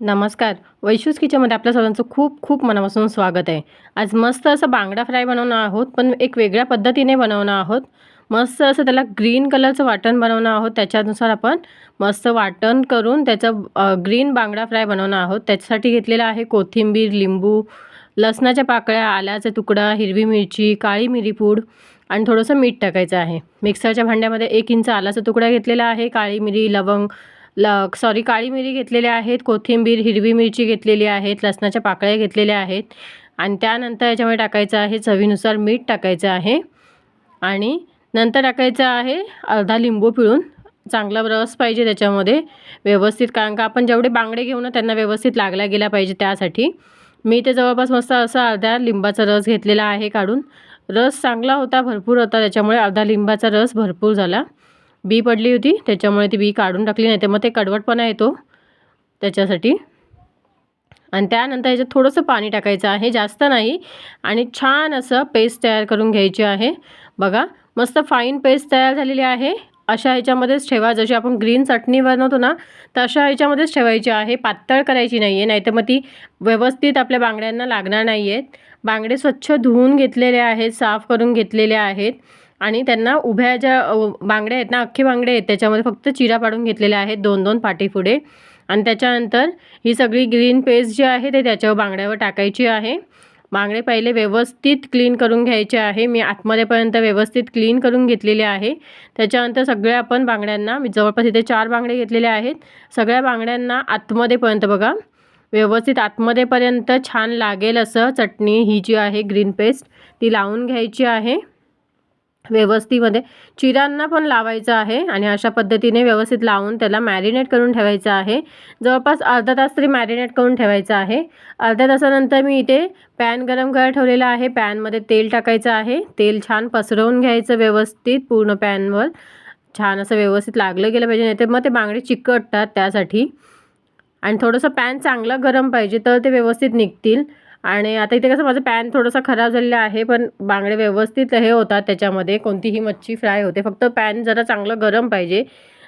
नमस्कार. वैशूस किचनमध्ये आपल्या सर्वांचं खूप खूप मनापासून स्वागत आहे. आज मस्त असं बांगडा फ्राय बनवणार आहोत पण एक वेगळ्या पद्धतीने बनवणार आहोत. मस्त असं त्याला ग्रीन कलरचं वाटण बनवणार आहोत. त्याच्यानुसार आपण मस्त वाटण करून त्याचं ग्रीन बांगडा फ्राय बनवणार आहोत. त्याच्यासाठी घेतलेलं आहे कोथिंबीर लिंबू लसणाच्या पाकळ्या आल्याचा तुकडा हिरवी मिरची काळी मिरी पूड आणि थोडंसं मीठ टाकायचं आहे. मिक्सरच्या भांड्यामध्ये एक इंच आल्याचा तुकडा घेतलेला आहे. काळी मिरी लवंग ल सॉरी काळी मिरी घेतलेल्या आहेत कोथिंबीर हिरवी मिरची घेतलेली आहेत लसणाच्या पाकळ्या घेतलेल्या आहेत आणि त्यानंतर याच्यामध्ये टाकायचं आहे चवीनुसार मीठ टाकायचं आहे आणि नंतर टाकायचं आहे अर्धा लिंबू पिळून. चांगला रस पाहिजे त्याच्यामध्ये व्यवस्थित कारण का आपण जेवढे बांगडे घेऊ ना त्यांना व्यवस्थित लागला गेला पाहिजे त्यासाठी. मी ते जवळपास मस्त असा अर्ध्या लिंबाचा रस घेतलेला आहे काढून. रस चांगला होता भरपूर होता त्याच्यामुळे अर्धा लिंबाचा रस भरपूर झाला. बी पडली होती त्याच्यामुळे ती बी काढून टाकली नाही तर मग ते कडवटपणा येतो त्याच्यासाठी. आणि त्यानंतर याच्यात थोडंसं पाणी टाकायचं आहे जास्त नाही. आणि छान असं पेस्ट तयार करून घ्यायची आहे. बघा मस्त फाईन पेस्ट तयार झालेली आहे. अशा ह्याच्यामध्येच ठेवा जशी आपण ग्रीन चटणी बनवतो ना तर अशा ह्याच्यामध्येच ठेवायची आहे. पातळ करायची नाही आहे नाहीतर मग ती व्यवस्थित आपल्या बांगड्यांना लागणार नाही आहेत बांगडे स्वच्छ धुवून घेतलेले आहेत साफ करून घेतलेले आहेत. आणि त्यांना उभ्या ज्या बांगड्या आहेत ना अख्खे बांगडे आहेत त्याच्यामध्ये फक्त चिरा पाडून घेतलेल्या आहेत दोन दोन पाठीपुढे आणि त्याच्यानंतर ही सगळी ग्रीन पेस्ट जी आहे ते त्याच्यावर बांगड्यावर टाकायची आहे. बांगडे पहिले व्यवस्थित क्लीन करून घ्यायचे आहे. मी आतमध्येपर्यंत व्यवस्थित क्लीन करून घेतलेले आहे. त्याच्यानंतर सगळ्या आपण बांगड्यांना मी जवळपास इथे चार बांगडे घेतलेले आहेत. सगळ्या बांगड्यांना आतमध्येपर्यंत बघा. व्यवस्थित आतमध्येपर्यंत छान लागेल असं चटणी ही जी आहे ग्रीन पेस्ट ती लावून घ्यायची आहे. व्यवस्थेमध्ये चिरांना पण लावायचं आहे आणि अशा पद्धतीने व्यवस्थित लावून त्याला मॅरिनेट करून ठेवायचं आहे. जवळपास अर्धा तास तरी मॅरिनेट करून ठेवायचं आहे. अर्ध्या तासानंतर मी इथे पॅन गरम करायला ठेवलेला आहे. पॅनमध्ये तेल टाकायचं आहे. तेल छान पसरवून घ्यायचं व्यवस्थित पूर्ण पॅनवर छान असं व्यवस्थित लागलं गेलं पाहिजे नाही तर मग ते बांगडे चिकटतात त्यासाठी. आणि थोडंसं पॅन चांगलं गरम पाहिजे तर ते व्यवस्थित निघतील. आणि आता इथे कसं माझं पॅन थोडंसं खराब झालेलं आहे पण बांगडे व्यवस्थित हे होतात त्याच्यामध्ये कोणतीही मच्छी फ्राय होते. फक्त पॅन जरा चांगलं गरम पाहिजे.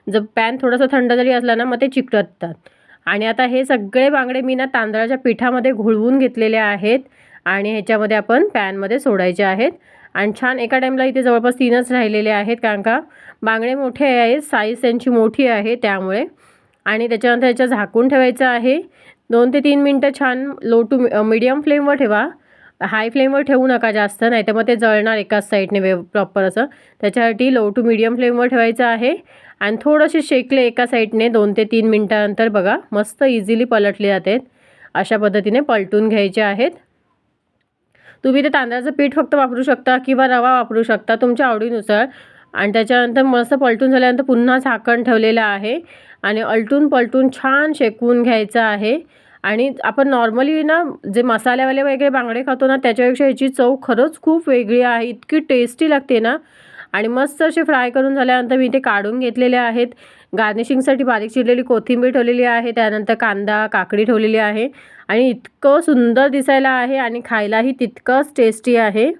जर पॅन थोडंसं थंड जरी असला ना मग ते चिकटतात. आणि आता हे सगळे बांगडे मी ना तांदळाच्या पिठामध्ये घोळवून घेतलेले आहेत आणि ह्याच्यामध्ये आपण पॅनमध्ये सोडायचे आहेत. आणि छान एका टाईमला इथे जवळपास तीनच राहिलेले आहेत कारण का बांगडे मोठे आहेत साईज त्यांची मोठी आहे त्यामुळे. आणि त्याच्यानंतर ह्याच्या झाकून ठेवायचं आहे. दोन ते तीन मिनटं छान लो टू मिडियम फ्लेमवर ठेवा. हाय फ्लेमवर ठेवू नका जास्त नाही तर मग ते जळणार एकाच साईडने वे प्रॉपर असं. त्याच्यासाठी लो टू मिडियम फ्लेमवर ठेवायचं आहे. आणि थोडंसे शेकले एका साईडने दोन ते तीन मिनटानंतर बघा मस्त इझिली पलटले जातात. अशा पद्धतीने पलटून घ्यायचे आहेत. तुम्ही ते तांदळाचं पीठ फक्त वापरू शकता किंवा रवा वापरू शकता तुमच्या आवडीनुसार. आणि त्याच्यानंतर मस्त पलटून झाल्यानंतर पुन्हा झाकण ठेवलेलं आहे. आणि अलटून पलटून छान शेकवून घ्यायचं आहे. आणि आपण नॉर्मली ना जे मसाल्यावाले वगैरे बांगडे खातो ना त्याच्यापेक्षा ह्याची चव खरंच खूप वेगळी आहे. इतकी टेस्टी लागते ना. आणि मस्त असे फ्राय करून झाल्यानंतर मी ते काढून घेतलेले आहेत. गार्निशिंगसाठी बारीक चिरलेली कोथिंबीर ठेवलेली आहे. त्यानंतर कांदा काकडी ठेवलेली आहे. आणि इतकं सुंदर दिसायला आहे आणि खायलाही तितकंच टेस्टी आहे.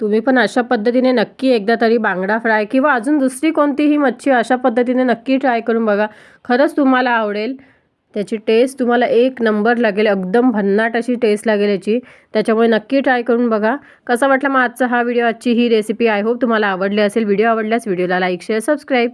तुम्ही पण अशा पद्धतीने नक्की एकदा तरी बांगडा फ्राय किंवा अजून दुसरी कोणतीही मच्छी अशा पद्धतीने नक्की ट्राय करून बघा. खरंच तुम्हाला आवडेल. त्याची टेस्ट तुम्हाला एक नंबर लागेल एकदम भन्नाट अशी टेस्ट लागेल याची. त्याच्यामुळे नक्की ट्राय करून बघा. कसा वाटला मग आजचा हा व्हिडिओ आजची ही रेसिपी आय होप तुम्हाला आवडली असेल. व्हिडिओ आवडल्यास व्हिडिओला लाईक शेअर सबस्क्राईब